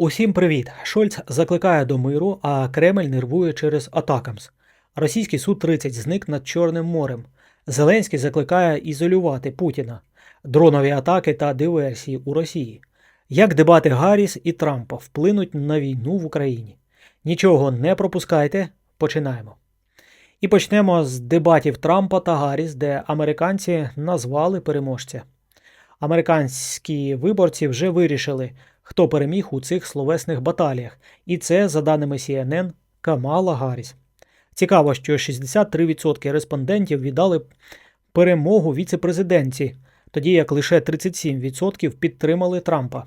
Усім привіт! Шольц закликає до миру, а Кремль нервує через Атакамс. Російський Су-30 зник над Чорним морем. Зеленський закликає ізолювати Путіна, дронові атаки та диверсії у Росії. Як дебати Гарріс і Трампа вплинуть на війну в Україні? Нічого не пропускайте. Починаємо. І почнемо з дебатів Трампа та Гарріс, де американці назвали переможця. Американські виборці вже вирішили, хто переміг у цих словесних баталіях, і це, за даними CNN, Камала Гарріс. Цікаво, що 63% респондентів віддали перемогу віцепрезидентці, тоді як лише 37% підтримали Трампа.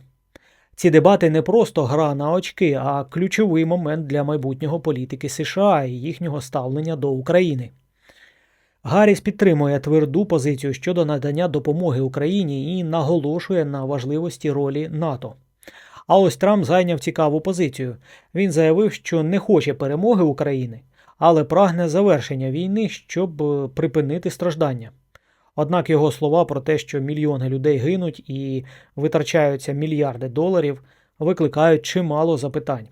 Ці дебати не просто гра на очки, а ключовий момент для майбутнього політики США і їхнього ставлення до України. Гарріс підтримує тверду позицію щодо надання допомоги Україні і наголошує на важливості ролі НАТО. А ось Трамп зайняв цікаву позицію. Він заявив, що не хоче перемоги України, але прагне завершення війни, щоб е, припинити страждання. Однак його слова про те, що мільйони людей гинуть і витрачаються мільярди доларів, викликають чимало запитань.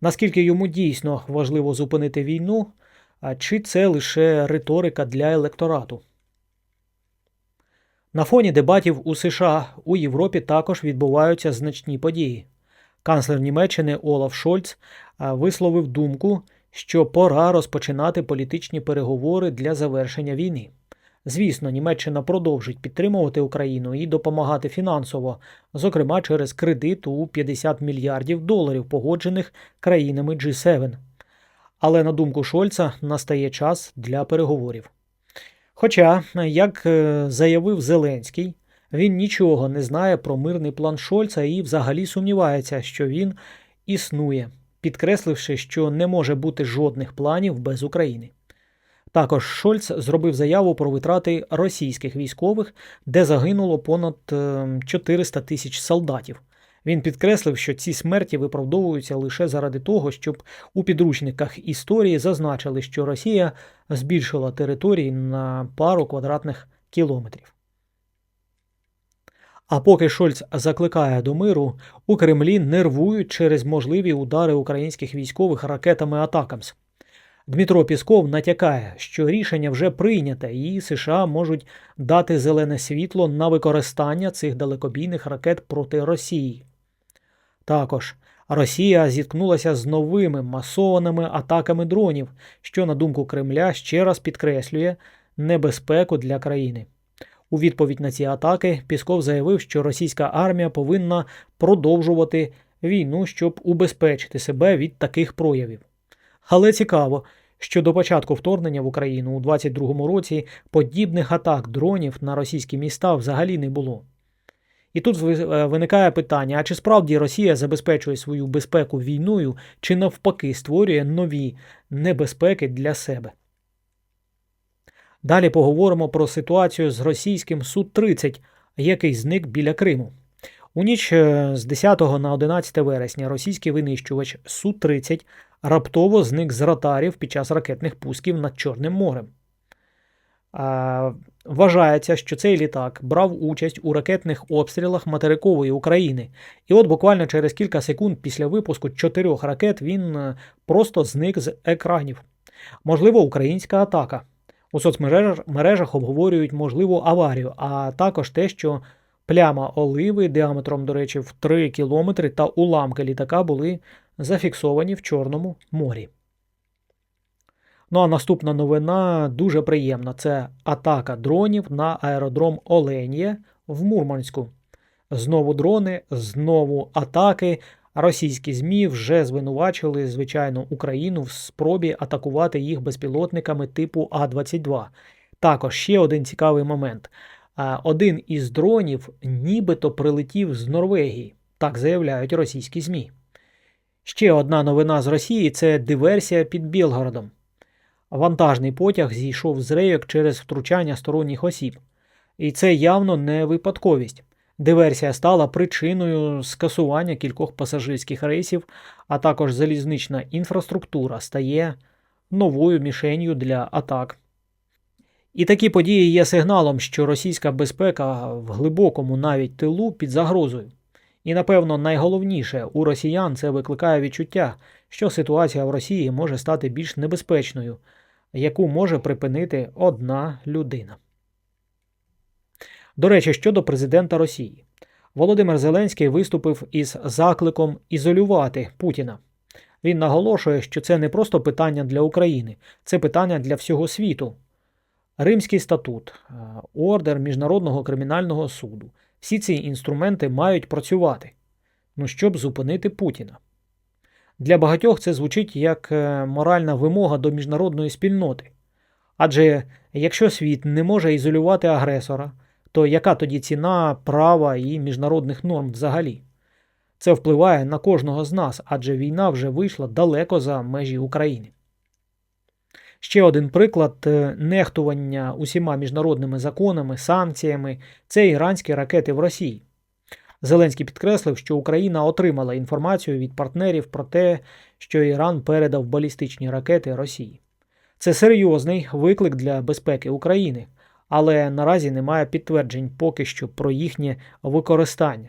Наскільки йому дійсно важливо зупинити війну, чи це лише риторика для електорату? На фоні дебатів у США у Європі також відбуваються значні події. Канцлер Німеччини Олаф Шольц висловив думку, що пора розпочинати політичні переговори для завершення війни. Звісно, Німеччина продовжить підтримувати Україну і допомагати фінансово, зокрема через кредит у 50 мільярдів доларів, погоджених країнами G7. Але на думку Шольца настає час для переговорів. Хоча, як е, заявив Зеленський, він нічого не знає про мирний план Шольца і взагалі сумнівається, що він існує, підкресливши, що не може бути жодних планів без України. Також Шольц зробив заяву про витрати російських військових, де загинуло понад е, 400 тисяч солдатів. Він підкреслив, що ці смерті виправдовуються лише заради того, щоб у підручниках історії зазначили, що Росія збільшила території на пару квадратних кілометрів. А поки Шольц закликає до миру, у Кремлі нервують через можливі удари українських військових ракетами Атакамс. Дмитро Пісков натякає, що рішення вже прийняте, і США можуть дати зелене світло на використання цих далекобійних ракет проти Росії. Також Росія зіткнулася з новими масованими атаками дронів, що, на думку Кремля, ще раз підкреслює небезпеку для країни. У відповідь на ці атаки Пісков заявив, що російська армія повинна продовжувати війну, щоб убезпечити себе від таких проявів. Але цікаво, що до початку вторгнення в Україну у 2022 році подібних атак дронів на російські міста взагалі не було. І тут виникає питання: а чи справді Росія забезпечує свою безпеку війною, чи навпаки створює нові небезпеки для себе? Далі поговоримо про ситуацію з російським Су-30, який зник біля Криму. У ніч з 10 на 11 вересня російський винищувач Су-30 раптово зник з радарів під час ракетних пусків над Чорним морем. Вважається, що цей літак брав участь у ракетних обстрілах материкової України. І от буквально через кілька секунд після випуску чотирьох ракет він е, просто зник з екранів. Можливо, українська атака. У соцмережах обговорюють можливу аварію, а також те, що пляма оливи діаметром, до речі, в 3 кілометри та уламки літака були зафіксовані в Чорному морі. Ну а наступна новина дуже приємна: це атака дронів на аеродром Оленє в Мурманську. Знову дрони, знову атаки. Російські ЗМІ вже звинувачили, звичайно, Україну в спробі атакувати їх безпілотниками типу А-22. Також ще один цікавий момент: один із дронів нібито прилетів з Норвегії, так заявляють російські ЗМІ. Ще одна новина з Росії це диверсія під Білгородом. Вантажний потяг зійшов з рейок через втручання сторонніх осіб. І це явно не випадковість. Диверсія стала причиною скасування кількох пасажирських рейсів, а також залізнична інфраструктура стає новою мішенью для атак. І такі події є сигналом, що російська безпека в глибокому навіть тилу під загрозою. І напевно найголовніше у росіян це викликає відчуття, що ситуація в Росії може стати більш небезпечною, яку може припинити одна людина. До речі, щодо президента Росії, Володимир Зеленський виступив із закликом ізолювати Путіна. Він наголошує, що це не просто питання для України, це питання для всього світу. Римський статут, е, ордер Міжнародного кримінального суду. Всі ці інструменти мають працювати, ну, щоб зупинити Путіна. Для багатьох це звучить як е, моральна вимога до міжнародної спільноти. Адже якщо світ не може ізолювати агресора, то яка тоді ціна права і міжнародних норм взагалі? Це впливає на кожного з нас, адже війна вже вийшла далеко за межі України. Ще один приклад е, нехтування усіма міжнародними законами, санкціями це іранські ракети в Росії. Зеленський підкреслив, що Україна отримала інформацію від партнерів про те, що Іран передав балістичні ракети Росії. Це серйозний виклик для безпеки України, але наразі немає підтверджень поки що про їхнє використання.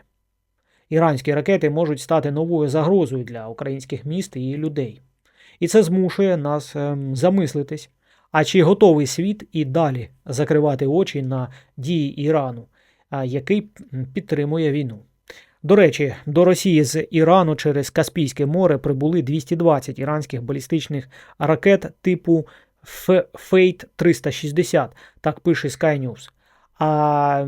Іранські ракети можуть стати новою загрозою для українських міст і людей. І це змушує нас ем, замислитись, а чи готовий світ і далі закривати очі на дії Ірану, який підтримує війну. До речі, до Росії з Ірану через Каспійське море прибули 220 іранських балістичних ракет типу Фейт 360, так пише Sky News. А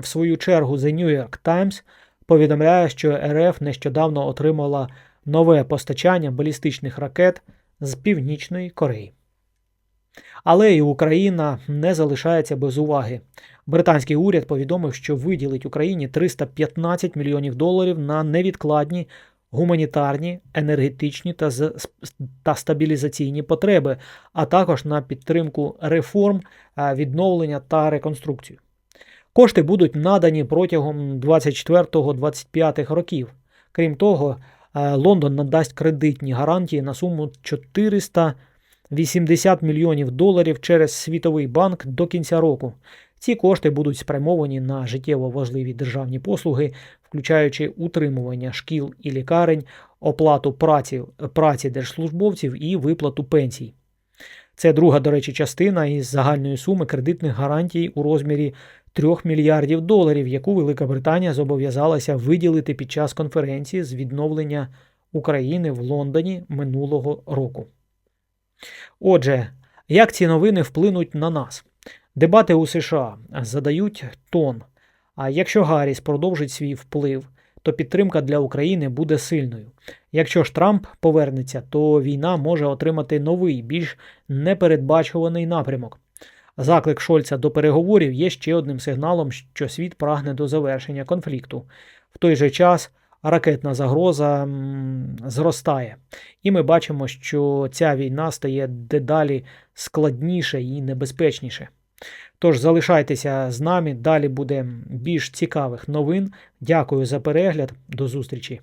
в свою чергу The New York Times повідомляє, що РФ нещодавно отримала нове постачання балістичних ракет з Північної Кореї. Але і Україна не залишається без уваги. Британський уряд повідомив, що виділить Україні 315 мільйонів доларів на невідкладні гуманітарні, енергетичні та, та стабілізаційні потреби, а також на підтримку реформ, е, відновлення та реконструкцію. Кошти будуть надані протягом 24-25 років. Крім того, е, Лондон надасть кредитні гарантії на суму 480 мільйонів доларів через Світовий банк до кінця року. Ці кошти будуть спрямовані на життєво важливі державні послуги, включаючи утримування шкіл і лікарень, оплату праці, праці держслужбовців і виплату пенсій. Це друга, до речі, частина із загальної суми кредитних гарантій у розмірі 3 мільярдів доларів, яку Велика Британія зобов'язалася виділити під час конференції з відновлення України в Лондоні минулого року. Отже, як ці новини вплинуть на нас? Дебати у США задають тон. А якщо Гарріс продовжить свій вплив, то підтримка для України буде сильною. Якщо ж Трамп повернеться, то війна може отримати новий, більш непередбачуваний напрямок. Заклик Шольца до переговорів є ще одним сигналом, що світ прагне до завершення конфлікту. В той же час ракетна загроза зростає, і ми бачимо, що ця війна стає дедалі складніше і небезпечніше. Тож залишайтеся з нами, далі буде більш цікавих новин. Дякую за перегляд, до зустрічі!